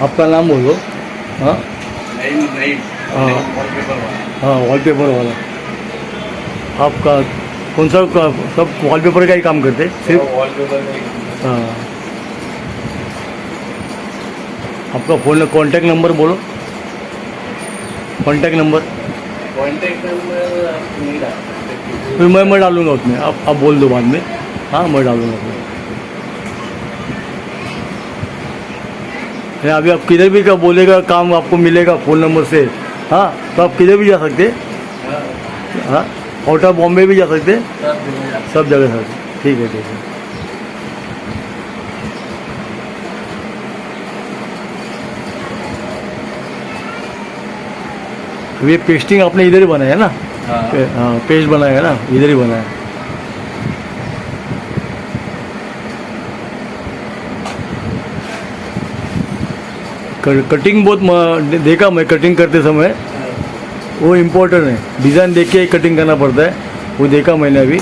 आपका नाम बोलो। हाँ? नहीं नहीं हाँ। वॉलपेपर वाला। हाँ वॉलपेपर वाला। आपका कौन सा का- सब वॉलपेपर का ही काम करते? हैं? सिर्फ़ वॉलपेपर हाँ। आपका फ़ोन कॉन्टैक्ट नंबर बोलो। कॉन्टैक्ट नंबर कॉन्टैक्ट नंबर मैं मैं डालूँगा उसमें। आप आप बोल दो बाद में। हाँ मैं डालूँगा। उसमें अभी आप किधर भी का बोलेगा काम आपको मिलेगा फ़ोन नंबर से। हाँ तो आप किधर भी जा सकते हाँ, हाँ आउट ऑफ़ बॉम्बे भी जा सकते सब जगह सर ठीक है ठीक है। अब ये पेस्टिंग आपने इधर ही बनाया है ना? हाँ। हाँ पेस्ट बनाया है ना? इधर ही बनाया है क- कटिंग बहुत देखा मैं कटिंग करते समय। वो इम्पोर्टेंट है। डिज़ाइन देख के कटिंग करना पड़ता है। वो देखा मैंने अभी।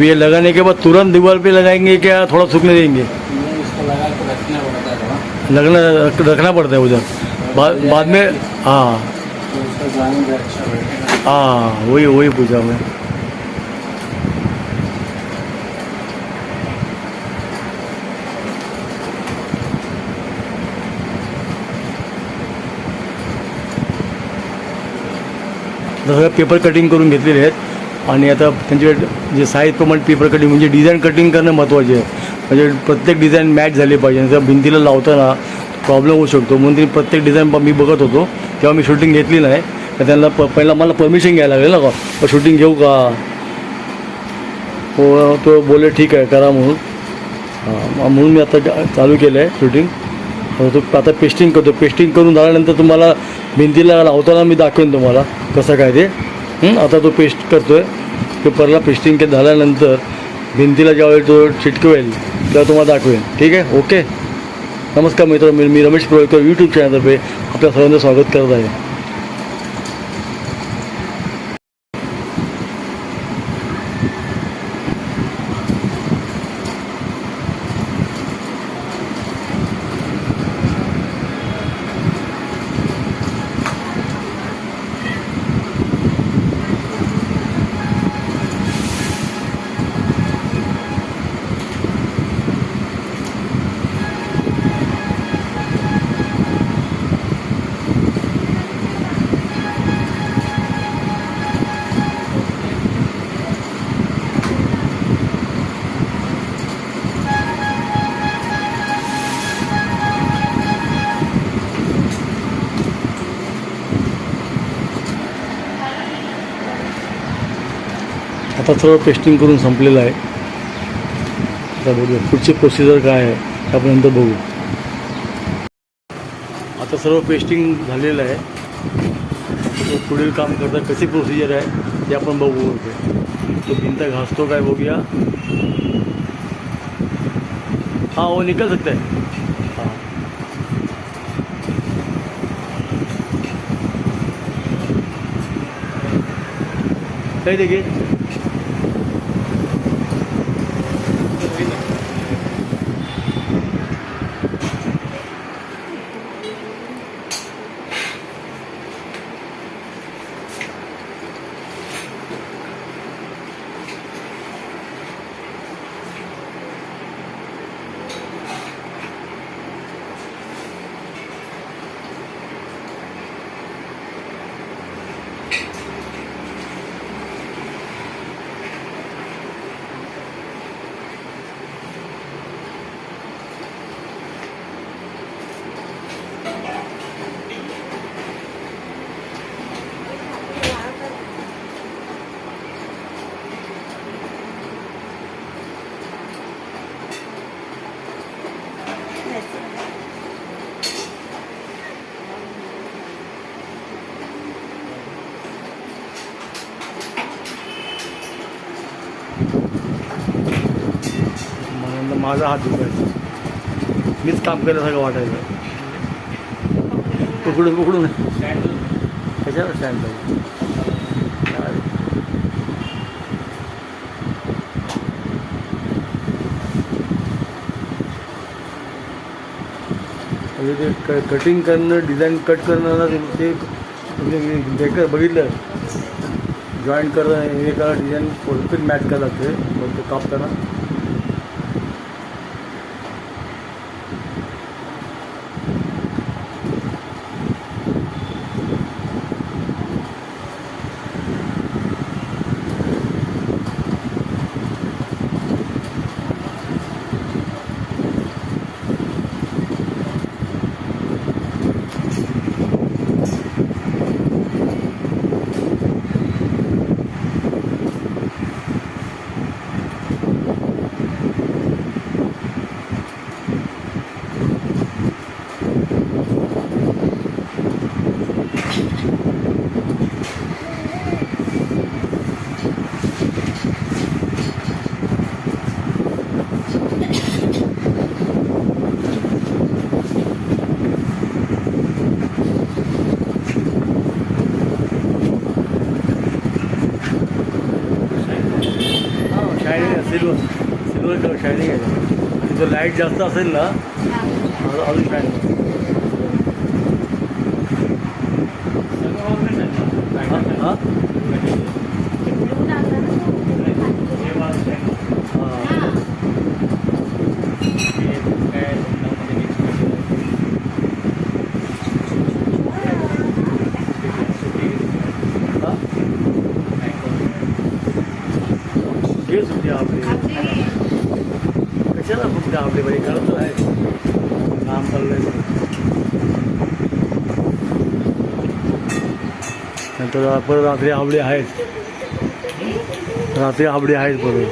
अब ये लगाने के बाद तुरंत दीवार पे लगाएँगे क्या? थोड़ा सूखने देंगे। लगना रखना पड़ता है उधर। बाद में हाँ। तो हाँ वही वही पूछा मैं। जसं पेपर कटिंग करून घेतलेले आणि आता त्यांचे जे साईज प्रमाणे पेपर कटिंग म्हणजे डिझाईन कटिंग करणं महत्त्वाचे आहे. म्हणजे प्रत्येक डिझाईन मॅच झाली पाहिजे. त्या भिंतीला लावताना प्रॉब्लेम होऊ शकतो. म्हणून ती प्रत्येक डिझाईन मी बघत होतो. तेव्हा मी शूटिंग घेतली नाही. तर त्यांना प पहिला मला परमिशन घ्यायला लागेल ना का? शूटिंग घेऊ का? हो तो बोलले ठीक आहे करा म्हणून. हां म्हणून मी आता चालू केलं आहे शूटिंग तो आता पेस्टिंग करतो. पेस्टिंग करून झाल्यानंतर तुम्हाला भिंतीला लावताना मी दाखवेन तुम्हाला कसं काय ते. आता तो पेस्ट करतो आहे पेपरला पेस्टिंग के झाल्यानंतर भिंतीला ज्यावेळी तो चिटकवेल तेव्हा तुम्हाला दाखवेल ठीक आहे? ओके नमस्कार मित्र मी मी रमेश प्रवेकर यूट्यूब चॅनलतर्फे आपल्या सर्वांचं स्वागत करत आहे. सर्व पेस्टिंग करून संपलेलं आहे. आता बघूया, पुढची प्रोसिजर काय आहे, ते नंतर बघू. आता सर्व पेस्टिंग आहे. तो पुढील काम करता कशी प्रोसिजर आहे, ते आपण बघू. वरती. तो भिंत घासतो काय बघूया. हाँ वो निकल सकता है. हाँ. सही देखिए माझा हात दुखायचा. मीच काम केल्यासारखं वाटायचं. उकडून उकडून. कशाला स्टँड पाहिजे? म्हणजे ते क कटिंग करणं डिझाईन कट करणं, ते- म्हणजे बेकर बघितलं. जॉईंट करणं, हे करा डिझाईन परफेक्ट मॅच करायला लागते कापताना. लाईट जास्त असेल ना अजून हाँ हाँ हाँ कशाला फक्त आपली बाई करत आहे काम चाललंय. नंतर परत रात्री आवडी आहेत. रात्री आवडी आहेत परत.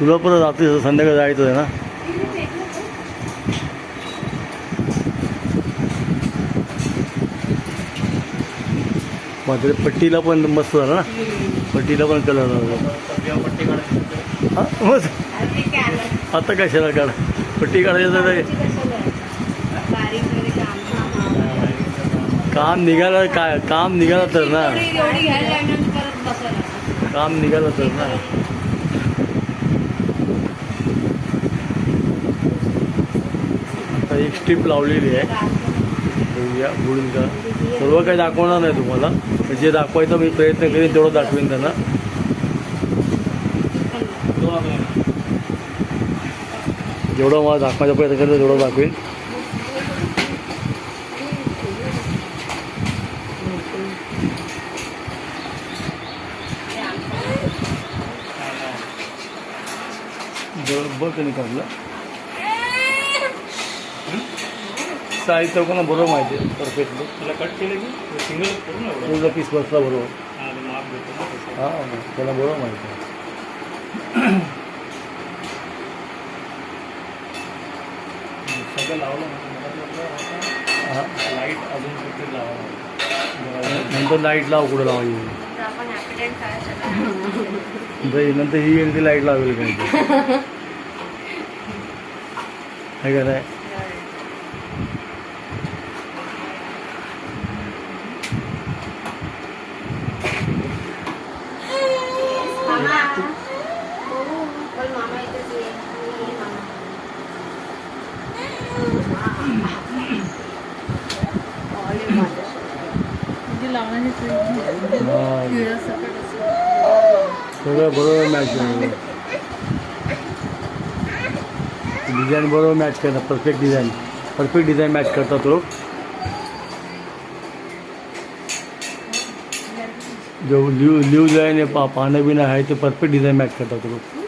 तुला परत रात्री संध्याकाळी जायचं आहे ना? मात्र पट्टीला पण मस्त झालं ना? पट्टीला पण कलर झाला. हां मग आता कशाला काढ? पट्टी काढायचं तर काम निघालं काय? काम निघालं तर ना. काम निघालं तर ना. आता एक स्ट्रीप लावलेली आहे. या बुडून का सर्व काही दाखवणार नाही तुम्हाला. म्हणजे जे दाखवायचा मी प्रयत्न करेन तेवढं दाखवेन त्यांना. जेवढं मला दाखवायचा प्रयत्न करेन तेवढं दाखवेन. बरोबर त्यांनी काढलं. साहित्य कोणा बरोबर माहिती आहे. परफेक्टली तुला कट केलं की? सिंगल. पूर्ण पीस बसला बरोबर. हा. हां त्याला बरोबर माहिती आहे. नंतर लाइट लाव कुठं लावायची? नंतर ही येईल ती लाइट लावेल काय काय बरोबर मॅच डिझाईन बरोबर मॅच करता perfect design perfect design match करता तो जो लिव लिव जो ना पा पानं बिणं आहे ते परफेक्ट डिझाईन मॅच करता तो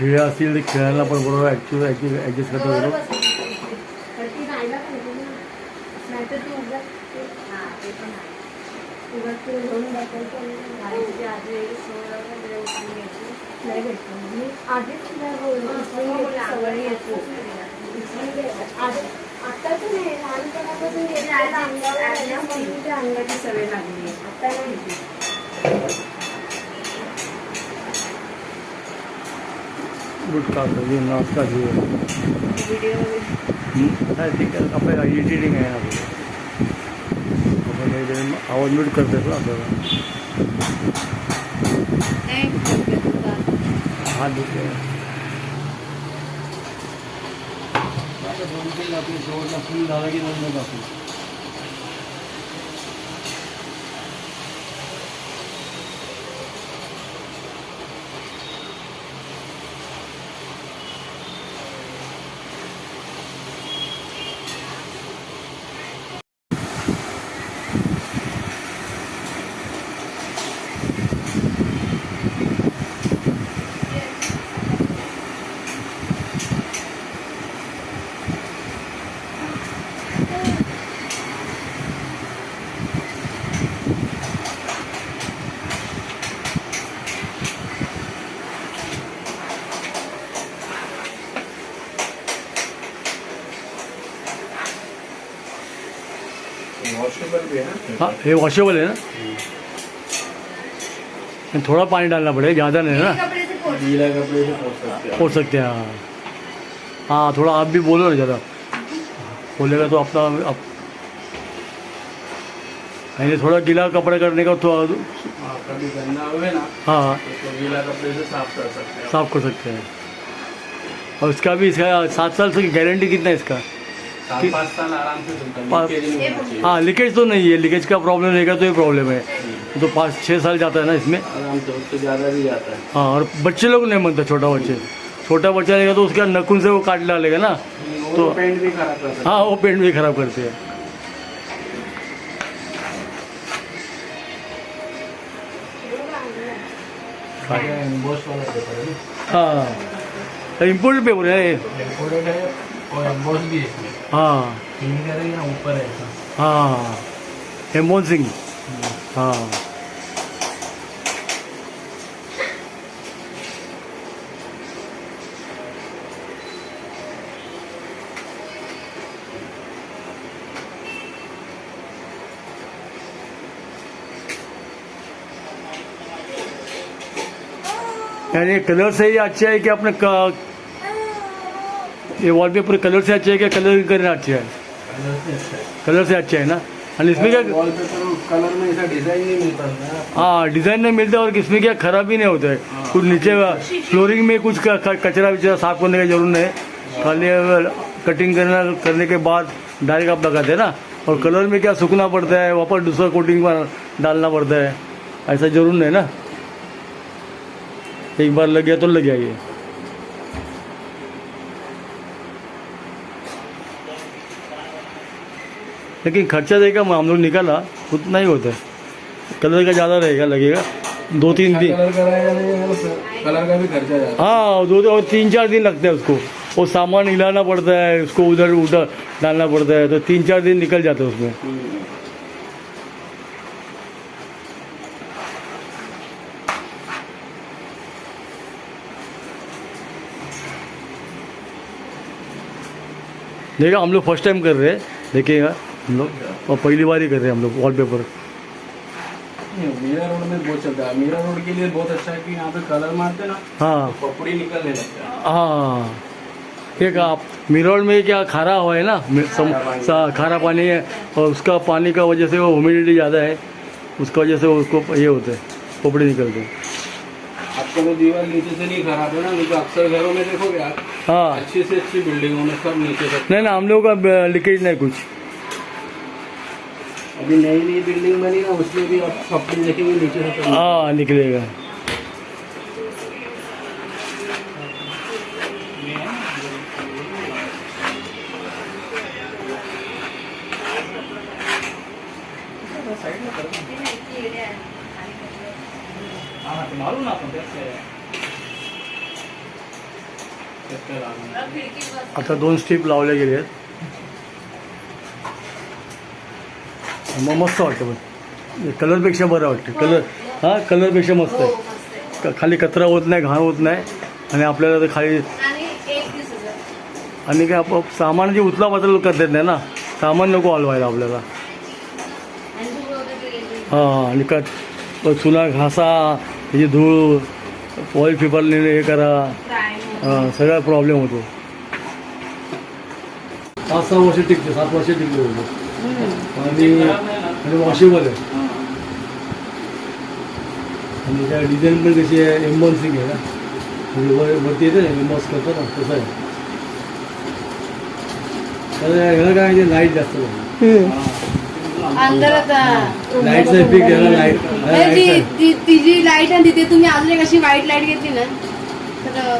खेळ असतील ते खेळायला पण बरोबर ॲक्च्युअल ॲक्च्युअल ॲडजस्ट करता बरोबर. लहानपणापासून अंगाची सवय लागली आता नाही. घेतली. गुटखा खाली नाश्ता नाही ठीक एडिटिंग आहे आपण आवाज़ म्यूट करतात ना आपल्याला करते दोन तीन आपले शेवटला फुल झाला की नंतर दाखवू वॉशेबल भी है ये वॉशेबल है ना थोड़ा पानी डालना पड़ेगा ज़्यादा नहीं है ना। गीला कपड़े से पोछ सकते हैं। हाँ हाँ। थोड़ा आप भी बोलो ना ज़्यादा। बोलेगा तो अपना आप यानी थोड़ा गीला कपड़ा करने का तो हाँ कभी गंदा हुए ना हाँ। तो गीला कपड़े से साफ़ कर सकते हैं। साफ़ कर सकते हैं। और इसका भी इसका सात साल से गारंटी कितना है इसका? है लीकेज नहीं हाँ लीकेज तो नहीं है। लीकेज का प्रॉब्लम रहेगा तो ये प्रॉब्लम है। तो पाँच छः साल जाता है ना इसमें। आराम से उससे ज़्यादा भी जाता है। हाँ और बच्चे लोग नहीं मानते छोटा बच्चे। छोटा बच्चा रहेगा तो उसका नखून से वो काट डालेगा ना। तो- पेंट भी खराब हाँ। वो पेंट भी खराब करते हैं। है है हाँ। इम्पोर्टेड पेपर है ये। इम्पोर्टेड है। और एम्बोस भी है हाँ। फिंगर है या ऊपर है हाँ। सिंह। हाँ। यानी कलर से ही अच्छा है कि ये वॉलपेपर कलर से अच्छा है क्या कलर करना अच्छा है? कलर से अच्छा है। है ना? और इसमें क्या कलर में ऐसा डिज़ाइन नहीं मिलता हाँ डिज़ाइन नहीं मिलता और इसमें क्या खराब ही नहीं होता। है। कुछ नीचे फ्लोरिंग में कुछ कचरा विचरा साफ़ करने की ज़रूरत नहीं। है। खाली कटिंग करना करने के बाद डायरेक्ट आप लगाते हैं ना और कलर में क्या सूखना पड़ता है वापस दूसरा कोटिंग डालना पड़ता है। ऐसा ज़रूर नहीं ना? एक बार लग गया तो लग गया ये लेकिन खर्चा देगा हम लोग निकाला उतना ही होता है। कलर का ज़्यादा रहेगा लगेगा। दो तीन दिन। कलर है, का भी खर्चा हाँ। दो और तीन चार दिन लगते हैं उसको। वो सामान हिलाना पड़ता है उसको उधर उधर डालना पड़ता है तो तीन चार दिन निकल जाते हैं उसमें। देखा हम लोग फ़र्स्ट टाइम कर रहे हैं देखिएगा हम लोग। और पहली बार ही कर रहे हैं हम लोग वॉलपेपर मीरा रोड में बहुत चलता है। मीरा रोड के लिए बहुत अच्छा है कि यहाँ पे कलर मारते ना हाँ। तो कपड़ी निकलने लगता है। हाँ। एक आप मिरोल में क्या खारा हुआ है ना? सम, सा, खारा पानी है और उसका पानी का वजह से वो ह्यूमिडिटी ज़्यादा है। उसका वजह से उसको ये होते हैं कपड़े निकलते हैं। आपका वो दीवार नीचे से नहीं खराब है ना नहीं तो अक्सर घरों में देखोगे आप हाँ। अच्छी से अच्छी बिल्डिंगों में सब नीचे से नहीं ना हम लोग का लीकेज नहीं कुछ। अभी नई नई बिल्डिंग बनी ना उसमें भी आप देखेंगे नीचे से हाँ निकलेगा. खिडकीत बस आता दोन स्टेप लावले गेले आहेत मग मस्त वाटतं पण. कलरपेक्षा बरं वाटतं. कलर हां. कलरपेक्षा मस्त हो आहे. मस्त आहे क- खाली कचरा होत नाही घाण होत नाही. आणि आपल्याला ते खाली आणि काय आप सामानाची उचला बदल करता येत नाही ना. सामान नको हलवायला आपल्याला. हां आणि का चुना घासा त्याची धूळ ऑइल पेपरने हे करा. हां सगळा प्रॉब्लेम होतो. पाच सहा वर्ष टिकते सात वर्ष टिकले होते. आणि आहे आणि त्या डिझाईन पण कशी आहे एम्बॉन्सिंग आहे ना. म्हणजे वर वरती येते ना एम्बॉन्स करतो ना तसं आहे. तर ह्याला काय म्हणजे लाइट जास्त अंधारात लाईटचा इफेक्ट याला लाइट नाही, ती ती- ती जी लाइट आहे तिथे तुम्ही अजून एक अशी व्हाईट लाइट घेतली ना तर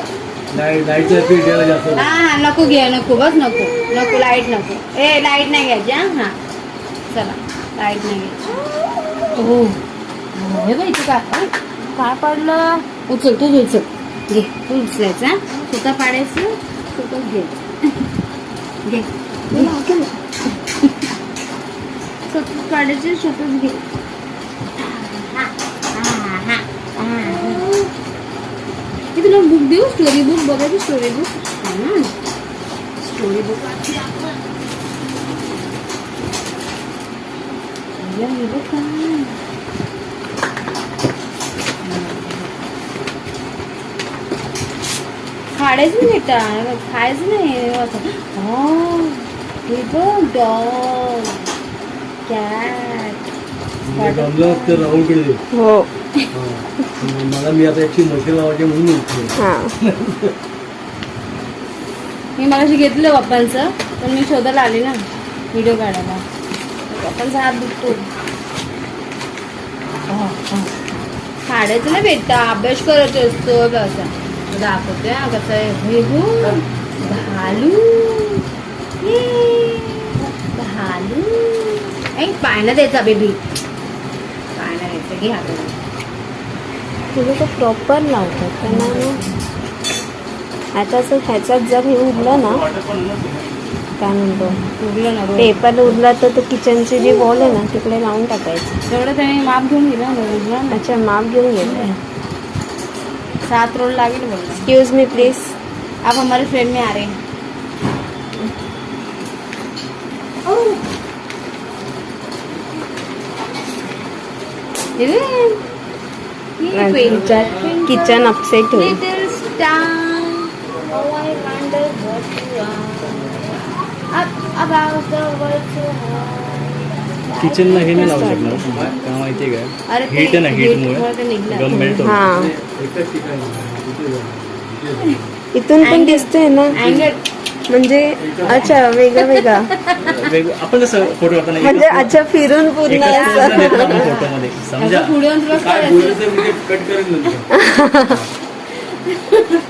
लाइट लाईटचा इफेक्ट याला जास्त. हा नको घ्या नको बस नको नको लाइट नको. ए लाइट नाही घ्यायची हा हा. चला लाईट नाही घ्यायची हो हो, हे बाई तू काय अरे, काय पडलं उचल तू उचल घे तू उचलायचं हा स्वतः पाडायचं स्वतःच घे घे तू लाव की लाव. स्वतःच पाडायचे स्वतःच घे हा, हा, हा, हा. मी तुला बुक देऊ स्टोरी बुक बघायची स्टोरी बुक स्टोरी बुक ยังอยู่ด้วยกัน खाडायच नाही बेटा खायचं नाही असं हो हे बघ डॉग कॅट राहुलकडे हो मला मी आता याची मोठी लावायची म्हणून म्हणते मी मला घेतलं पप्पांचं पण मी शोधायला आले ना व्हिडिओ काढायला बाप्पांचा हात दुखतो काढायचं ना बेटा अभ्यास करत असतो असा. दाखवते कसं आहे. हे हो भालू. ये, भालू. ऐ पाळणा द्यायचा बेबी. पाळणा द्यायचा घे हातात तुझं तर प्रॉपर लावतात. त्यांना आता असं ह्याच्यात जर हे उरलं ना काय म्हणतो? उरलं ना रोज. पेपर उरला तर तो किचनची जी वॉल आहे ना तिकडे लावून टाकायची. तेवढं त्याने माप घेऊन गेला ना उरलं ना. अच्छा माप घेऊन गेले सात रोल लागेल बोल एक्सक्यूज मी प्लीज़ अब हमारे फ्रेंड में आ रहे हैं. किचन अपसेट होईल किचनला हे नाही लावू शकणार का? माहिती काय हीट ना हीटमुळे गम मेल्ट इथून पण दिसतोय ना? म्हणजे अच्छा वेगळा वेगळा. आपण कसं फोटो काढताना म्हणजे अच्छा फिरून पूर्ण समजा. कट करून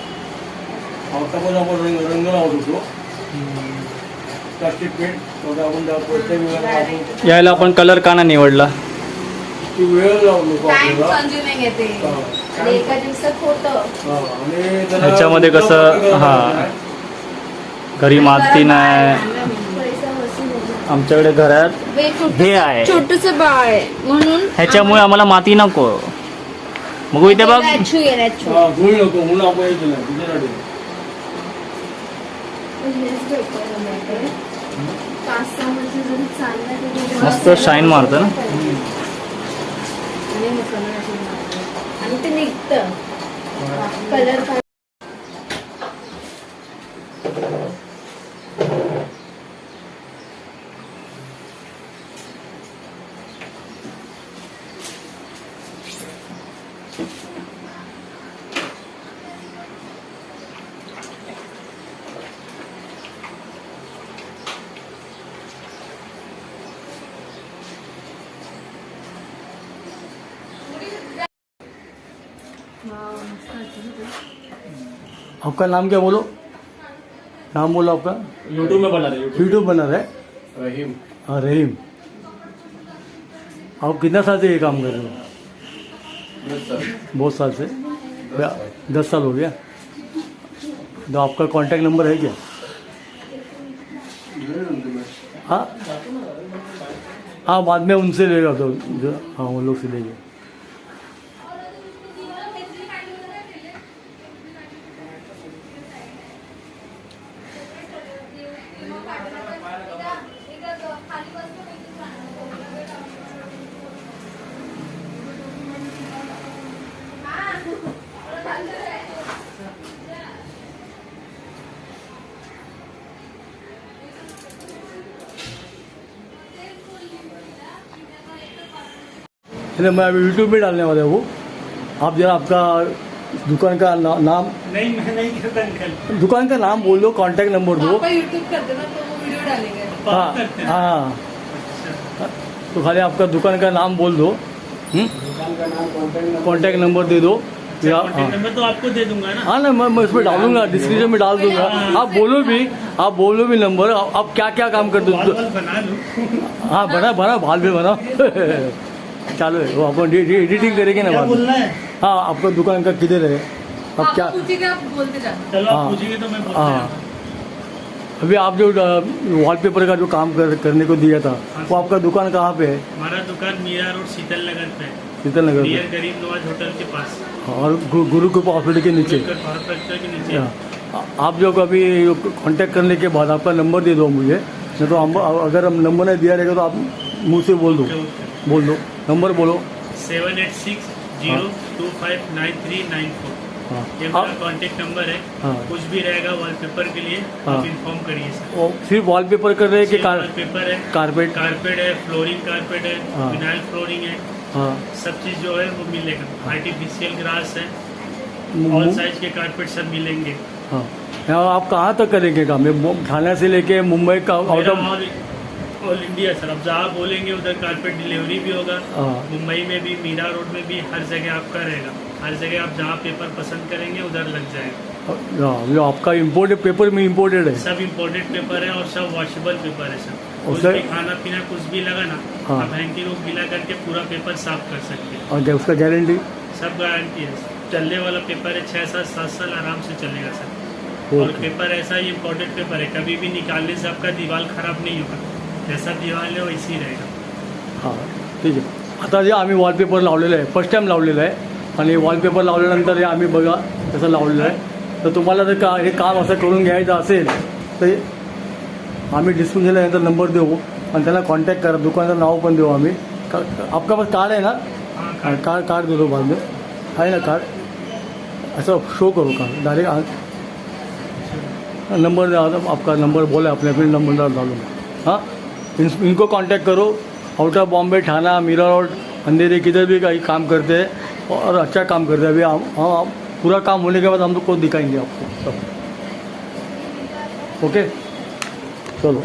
पावसामध्ये आपण रंग रंग लावत होतो प्लास्टिक पेंट मग आपण त्या प्रत्येक वेळेला आपण यायला आपण कलर का नाही निवडला. ती वेळ लावलो टाइम आपल्याला कन्झ्युमिंग येते. आणि एका दिवसात होतं. हा, आणि त्याला ह्याच्यामध्ये कसं, हा. नाही. घरी माती नाही. आमच्याकडे घरात हे आहे. छोटस बाळ आहे. म्हणून ह्याच्यामुळे आम्हाला माती नको. मग इथे बघ. हा, धूळ नको म्हणून आपण हे केलं हेच भेटतं ना माहितीये. पाच सहा वर्ष जरी चाललं तरी मस्त शाईन मारतं ना? आणि ते निघतं. कलर आपका नाम क्या बोलो? नाम बोलो आपका। यूट्यूब में बना रहे यूट्यूब बना रहे रहीम। हाँ रहीम। आप कितना साल से ये काम कर रहे हो? बहुत साल से। दस साल हो गया। तो आपका कांटेक्ट नंबर है क्या? हाँ। हाँ बाद में उनसे लेगा तो हाँ वो लोग से लेंगे। चलिए मैं अभी यूट्यूब में डालने वाला हूँ। आप जरा आपका दुकान का ना, नाम नहीं मैं नहीं करता अंकल दुकान का नाम बोल दो कांटेक्ट नंबर दो। यूट्यूब कर देना तो वो वीडियो डालेंगे। हाँ हाँ। तो खाली आपका दुकान का नाम बोल दो। हम्म? दुकान का नाम कॉन्टेक्ट नंबर दे दो। या हाँ। तो आपको दे दूँगा ना? हाँ ना मैं मैं इसमें डालूँगा डिस्क्रिप्शन में डाल दूँगा। आप बोलो भी आप बोलो भी नंबर आप क्या क्या काम करते हो? लूँ। हाँ बना बना भाल भी बना। चालू है वो अपन एडिटिंग करेंगे ना बाद बोलना है? हाँ आपका दुकान का किधर है? आप क्या पूछेगा आप बोलते जाओ। चलो हाँ। तो मैं बोलता हाँ। अभी आप जो वॉलपेपर का जो काम कर, करने को दिया था वो आपका दुकान कहाँ पे है? हमारा दुकान मीरा रोड शीतल नगर पे शीतल नगर पे। गरीब नवाज़ होटल के पास। और गु- गुरु कृपा हॉस्पिटल के नीचे। के नीचे। हाँ। आप जो कभी कांटेक्ट करने के बाद आपका नंबर दे दो मुझे। नहीं तो हम अगर हम नंबर नहीं दिया रहेगा तो आप मुँह से बोल दो। बोल दो। नंबर बोलो। Seven eight six zero two five nine three nine four. हाँ। ये मेरा कॉन्टेक्ट नंबर है। हाँ। कुछ भी रहेगा वॉलपेपर के लिए हाँ। आप इन्फॉर्म करिए सर सिर्फ़ वॉलपेपर कर रहे हैं कि कार वॉलपेपर है। कारपेट कारपेट है फ्लोरिंग कारपेट है हाँ। विनाइल फ्लोरिंग है। हाँ। सब चीज़ जो है वो मिलेगा। आर्टिफिशियल ग्रास है। ऑल साइज़ के कारपेट सब मिलेंगे। हाँ। आप कहाँ तक करेंगे काम? ये मु- से लेके मुंबई का out of all India sir. अब जहाँ बोलेंगे उधर कारपेट डिलीवरी भी होगा। हाँ। मुंबई में भी मीरा रोड में भी हर जगह आपका रहेगा। हर जगह आप जहाँ पेपर पसंद करेंगे उधर लग जाएगा। हाँ, जो आपका इम्पोर्टेड पेपर में इम्पोर्टेड है। सब इम्पोर्टेड पेपर है और सब वॉशेबल पेपर है सर। भी खाना पीना कुछ भी लगा ना हाँ। आप हैंकी रोग गिला करके पूरा पेपर साफ़ कर सकते हैं। और उसका गारंटी सब गारंटी है। चलने वाला पेपर है छः साल सात साल आराम से चलेगा सर। और पेपर ऐसा ही इम्पोर्टेड पेपर है कभी भी निकालने से आपका दीवार खराब नहीं होगा। जैसा है वैसे ही रहेगा हां ठीक आहे. आता जे आम्ही वॉलपेपर लावलेलं आहे फर्स्ट टाईम लावलेलं आहे आणि वॉलपेपर लावल्यानंतर हे आम्ही बघा तसं लावलेलं आहे. तर तुम्हाला जर का हे काम असं करून घ्यायचं असेल तर आम्ही दिल्यानंतर नंबर देऊ आणि त्याला कॉन्टॅक्ट करा दुकानाचं नाव पण देऊ आम्ही. का आपका पास कार्ड आहे ना? कार्ड कार्ड दे दो बाद में है ना कार्ड ऐसा शो करो कार्ड डायरेक्ट नंबर आपका नंबर बोला फिर नंबर डाल हाँ? इन, इनको कांटेक्ट करो। आउट ऑफ़ बॉम्बे थाना मीरा रोड अंधेरे किधर भी कहीं काम करते हैं और अच्छा काम करते हैं। अभी हम हम पूरा काम होने के बाद हम लोग को दिखाएँगे आपको सब। ओके चलो।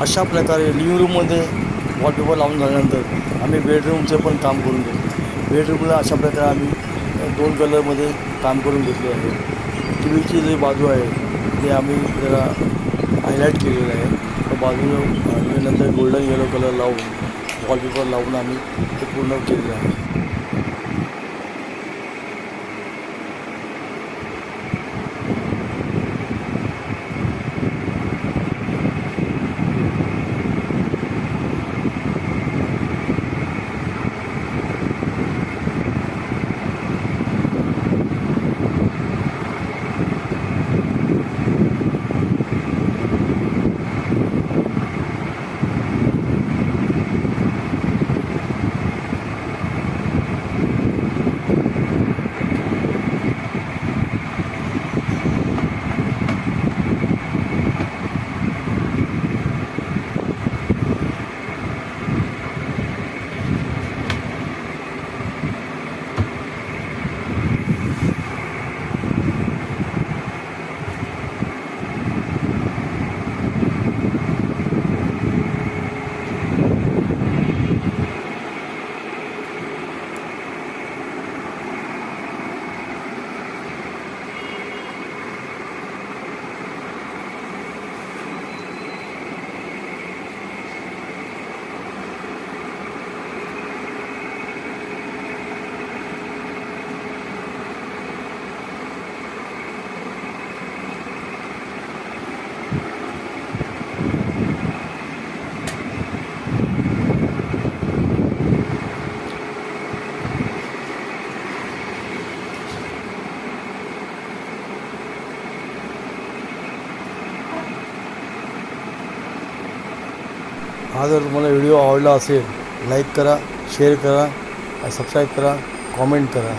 अशा प्रकारे लिव्हिंग रूममध्ये वॉलपेपर लावून झाल्यानंतर आम्ही बेडरूमचे पण काम करून घेतो बेडरूमला अशा प्रकारे आम्ही दोन कलरमध्ये काम करून घेतले आहे. टीव्हीची जी बाजू आहे ते आम्ही जरा हायलाईट केलेलं आहे. त्या बाजूला नंतर गोल्डन येलो कलर लावून वॉलपेपर लावून आम्ही ते पूर्ण केलेलं आहे. जर तुम्हाला वीडियो आवडला लाईक करा शेयर करा सब्सक्राइब करा कॉमेंट करा।